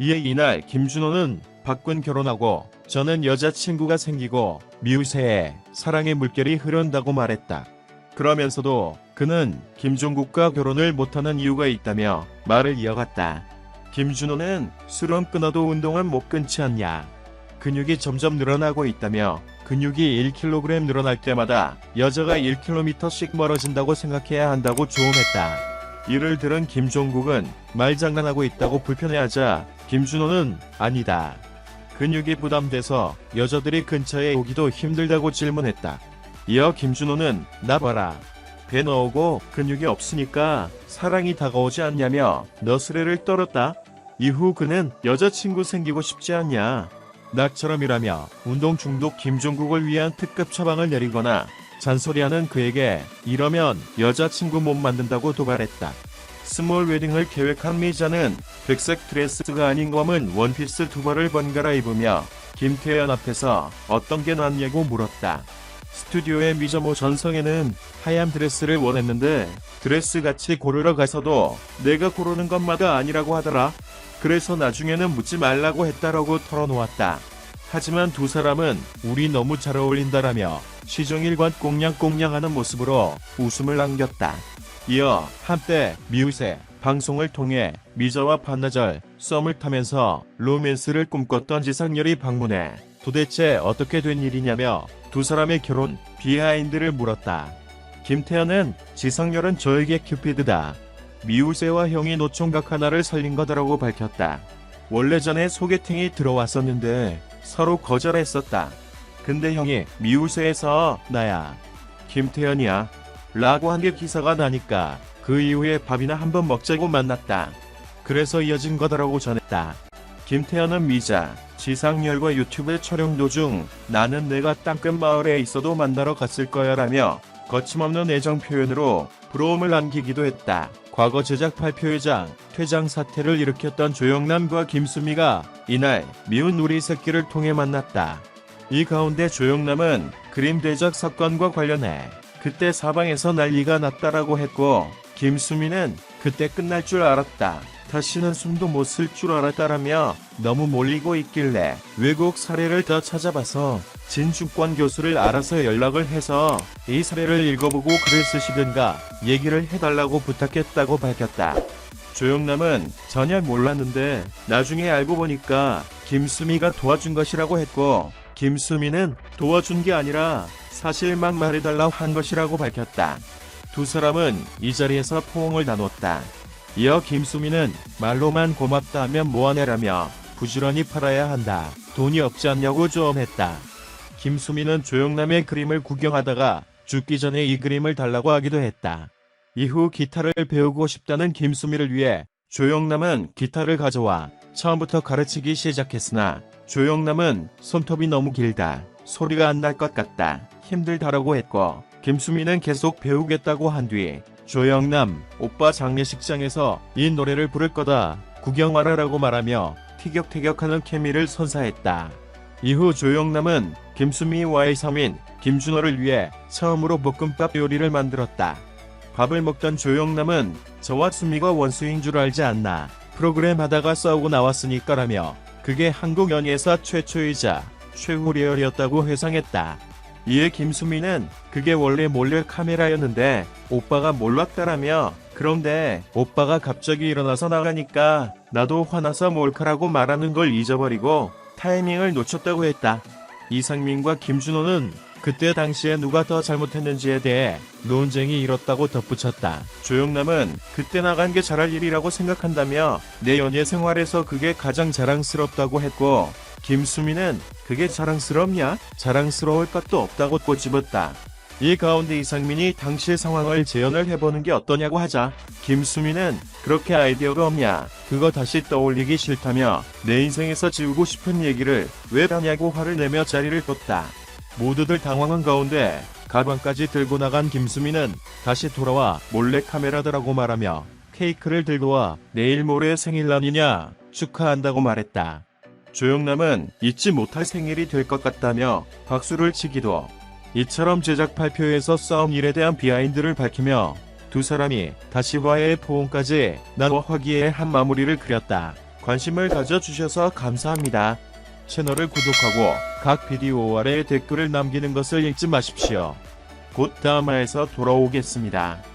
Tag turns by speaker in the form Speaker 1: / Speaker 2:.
Speaker 1: 이에 이날 김준호는 박군 결혼하고 저는 여자친구가 생기고 미우새에 사랑의 물결이 흐른다고 말했다. 그러면서도 그는 김종국과 결혼을 못하는 이유가 있다며 말을 이어갔다. 김준호는 술은 끊어도 운동은 못 끊지 않냐. 근육이 점점 늘어나고 있다며 근육이 1kg 늘어날 때마다 여자가 1km씩 멀어진다고 생각해야 한다고 조언했다. 이를 들은 김종국은 말장난하고 있다고 불편해하자 김준호는 아니다. 근육이 부담돼서 여자들이 근처에 오기도 힘들다고 질문했다. 이어 김준호는 나 봐라. 배 넣고 근육이 없으니까 사랑이 다가오지 않냐며 너스레를 떨었다. 이후 그는 여자친구 생기고 싶지 않냐. 나처럼이라며 운동 중독 김종국을 위한 특급 처방을 내리거나 잔소리하는 그에게 이러면 여자친구 못 만든다고 도발했다. 스몰 웨딩을 계획한 미자는 백색 드레스가 아닌 검은 원피스 두 벌을 번갈아 입으며 김태현 앞에서 어떤 게 낫냐고 물었다. 스튜디오의 미자모 전성에는 하얀 드레스를 원했는데 드레스 같이 고르러 가서도 내가 고르는 것마다 아니라고 하더라. 그래서 나중에는 묻지 말라고 했다라고 털어놓았다. 하지만 두 사람은 우리 너무 잘 어울린다라며 시종일관 꽁냥꽁냥하는 모습으로 웃음을 남겼다. 이어 한때 미우새 방송을 통해 미자와 반나절 썸을 타면서 로맨스를 꿈꿨던 지상렬이 방문해 도대체 어떻게 된 일이냐며 두 사람의 결혼 비하인드를 물었다. 김태현은 지상렬은 저에게 큐피드다. 미우새와 형이 노총각 하나를 살린 거다라고 밝혔다. 원래 전에 소개팅이 들어왔었는데 서로 거절했었다. 근데 형이 미우새에서 나야. 김태현이야. 라고 한 게 기사가 나니까 그 이후에 밥이나 한번 먹자고 만났다. 그래서 이어진 거다라고 전했다. 김태현은 미자, 지상열과 유튜브 촬영 도중 나는 내가 땅끝 마을에 있어도 만나러 갔을 거야 라며 거침없는 애정 표현으로 부러움을 남기기도 했다. 과거 제작 발표회장 퇴장 사태를 일으켰던 조영남과 김수미가 이날 미운 우리 새끼를 통해 만났다. 이 가운데 조영남은 그림 대작 사건과 관련해 그때 사방에서 난리가 났다라고 했고 김수미는 그때 끝날 줄 알았다. 다시는 숨도 못 쓸 줄 알았다라며 너무 몰리고 있길래 외국 사례를 더 찾아봐서 진주권 교수를 알아서 연락을 해서 이 사례를 읽어보고 글을 쓰시든가 얘기를 해달라고 부탁했다고 밝혔다. 조영남은 전혀 몰랐는데 나중에 알고 보니까 김수미가 도와준 것이라고 했고 김수미는 도와준 게 아니라 사실만 말해달라고 한 것이라고 밝혔다. 두 사람은 이 자리에서 포옹을 나눴다. 이어 김수미는 말로만 고맙다 하면 뭐하냐라며 부지런히 팔아야 한다. 돈이 없지 않냐고 조언했다. 김수미는 조영남의 그림을 구경하다가 죽기 전에 이 그림을 달라고 하기도 했다. 이후 기타를 배우고 싶다는 김수미를 위해 조영남은 기타를 가져와 처음부터 가르치기 시작했으나 조영남은 손톱이 너무 길다. 소리가 안 날 것 같다. 힘들다라고 했고 김수미는 계속 배우겠다고 한 뒤 조영남 오빠 장례식장에서 이 노래를 부를 거다 구경 와라라고 말하며 티격태격하는 케미를 선사했다. 이후 조영남은 김수미와의 3인 김준호를 위해 처음으로 볶음밥 요리를 만들었다. 밥을 먹던 조영남은 저와 수미가 원수인 줄 알지 않나 프로그램 하다가 싸우고 나왔으니까라며 그게 한국 연예사 최초이자 최후 리얼이었다고 회상했다. 이에 김수미는 그게 원래 몰래 카메라였는데 오빠가 몰랐다라며 그런데 오빠가 갑자기 일어나서 나가니까 나도 화나서 몰카라고 말하는 걸 잊어버리고 타이밍을 놓쳤다고 했다. 이상민과 김준호는 그때 당시에 누가 더 잘못했는지에 대해 논쟁이 일었다고 덧붙였다. 조영남은 그때 나간 게 잘할 일이라고 생각한다며 내 연예 생활에서 그게 가장 자랑스럽다고 했고 김수미는 그게 자랑스럽냐? 자랑스러울 것도 없다고 꼬집었다. 이 가운데 이상민이 당시 상황을 재현을 해보는 게 어떠냐고 하자 김수미는 그렇게 아이디어가 없냐 그거 다시 떠올리기 싫다며 내 인생에서 지우고 싶은 얘기를 왜 하냐고 화를 내며 자리를 떴다. 모두들 당황한 가운데 가방까지 들고 나간 김수미는 다시 돌아와 몰래 카메라더라고 말하며 케이크를 들고 와 내일 모레 생일날이냐 축하한다고 말했다. 조영남은 잊지 못할 생일이 될 것 같다며 박수를 치기도 이처럼 제작 발표에서 싸운 일에 대한 비하인드를 밝히며 두 사람이 다시 화해의 포옹까지 나와 화기애애 한 마무리를 그렸다. 관심을 가져주셔서 감사합니다. 채널을 구독하고 각 비디오 아래 댓글을 남기는 것을 잊지 마십시오. 곧 다음 화에서 돌아오겠습니다.